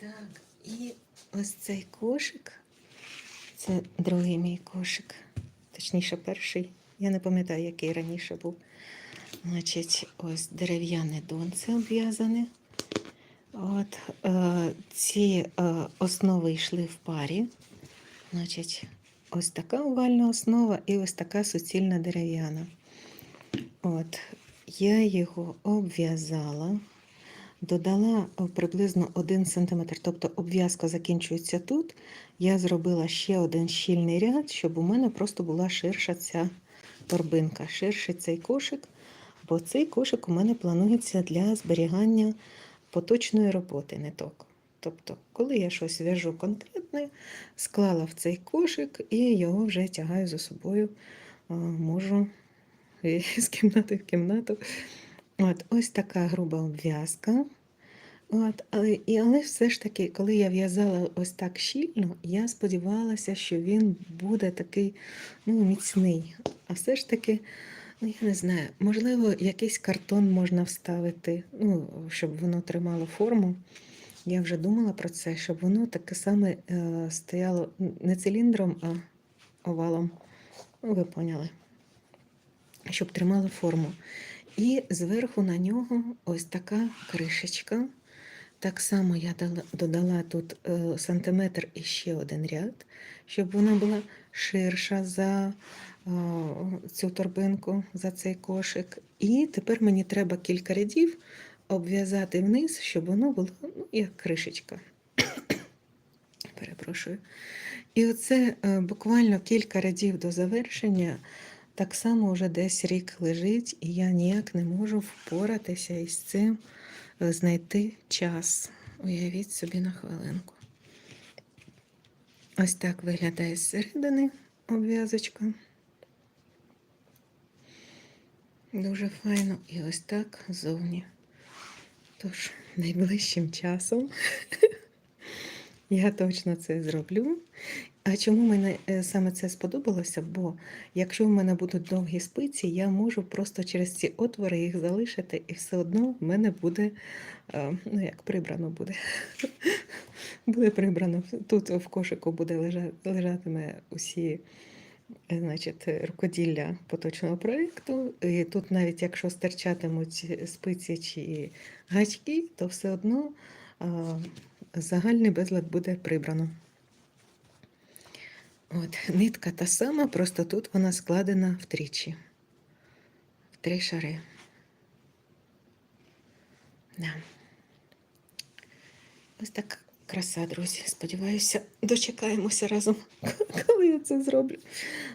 Так, і ось цей кошик. Це другий мій кошик. Точніше, перший. Я не пам'ятаю, який раніше був. Значить, ось дерев'яне донце обв'язане. От, е, ці е, основи йшли в парі. Значить, ось така овальна основа і ось така суцільна дерев'яна. От, я його обв'язала, додала е, приблизно 1 см, тобто обв'язка закінчується тут. Я зробила ще один щільний ряд, щоб у мене просто була ширша ця торбинка, ширший цей кошик, бо цей кошик у мене планується для зберігання поточної роботи ниток. Тобто, коли я щось в'яжу конкретне, склала в цей кошик і його вже тягаю за собою, можу з кімнати в кімнату. От, ось така груба обв'язка. От, але, і, але все ж таки, коли я в'язала ось так щільно, я сподівалася, що він буде такий ну, міцний. А все ж таки, ну я не знаю, можливо, якийсь картон можна вставити, ну, щоб воно тримало форму. Я вже думала про це, щоб воно таке саме е, стояло не циліндром, а овалом. Ну, ви поняли. Щоб тримало форму. І зверху на нього ось така кришечка. Так само я додала тут е, сантиметр і ще один ряд, щоб вона була ширша за е, цю торбинку, за цей кошик. І тепер мені треба кілька рядів обв'язати вниз, щоб воно було ну, як кришечка. Перепрошую. І оце е, буквально кілька рядів до завершення. Так само вже десь рік лежить, і я ніяк не можу впоратися із цим, е, знайти час. Уявіть собі на хвилинку. Ось так виглядає зсередини обв'язочка. Дуже файно. І ось так ззовні. Тож, найближчим часом я точно це зроблю. А чому мені е, саме це сподобалося? Бо якщо в мене будуть довгі спиці, я можу просто через ці отвори їх залишити, і все одно в мене буде, е, ну як прибрано буде. Буде прибрано. Тут в кошику буде лежа- лежатиме усі е, значить, рукоділля поточного проєкту. І тут навіть якщо стирчатимуть спиці чи гачки, то все одно загальний безлад буде прибрано. От, нитка та сама, просто тут вона складена втричі. В три шари. Да. Ось так краса, друзі. Сподіваюся, дочекаємося разом, коли я це зроблю.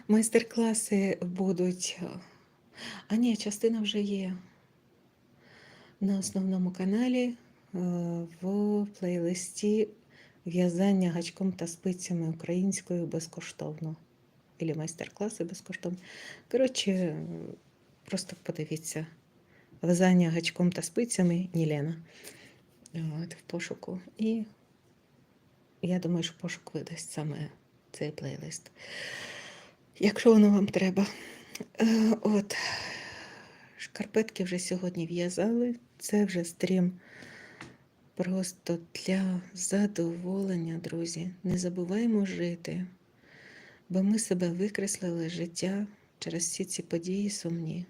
Майстер-класи будуть. А ні, частина вже є на основному каналі е, в плейлисті в'язання гачком та спицями українською безкоштовно. Ілі майстер-класи безкоштовно. Коротше, просто подивіться. В'язання гачком та спицями Нілена. От, в пошуку. І я думаю, що пошук видасть саме цей плейлист. Якщо воно вам треба. Е, От, шкарпетки вже сьогодні в'язали. Це вже стрім просто для задоволення, друзі. Не забуваємо жити, бо ми себе викреслили життя через всі ці події сумні.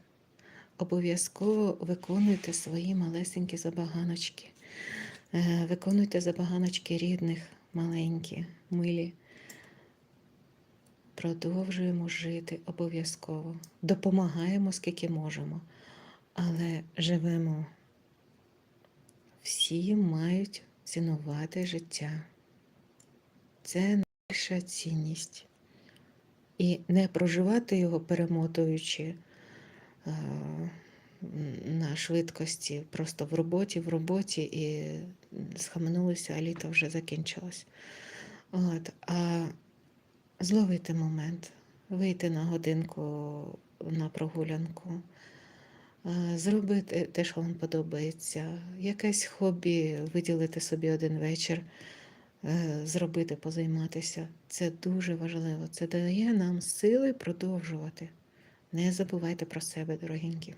Обов'язково виконуйте свої малесенькі забаганочки. Е, Виконуйте забаганочки рідних, маленькі, милі. Продовжуємо жити обов'язково. Допомагаємо, скільки можемо, але живемо. Всі мають цінувати життя. Це найбільша цінність. І не проживати його, перемотуючи е, на швидкості, просто в роботі, в роботі, і схаменулися, а літо вже закінчилось. От, а зловити момент, вийти на годинку на прогулянку, зробити те, що вам подобається, якесь хобі, виділити собі один вечір, е, зробити, позайматися. Це дуже важливо. Це дає нам сили продовжувати. Не забувайте про себе, дорогенькі.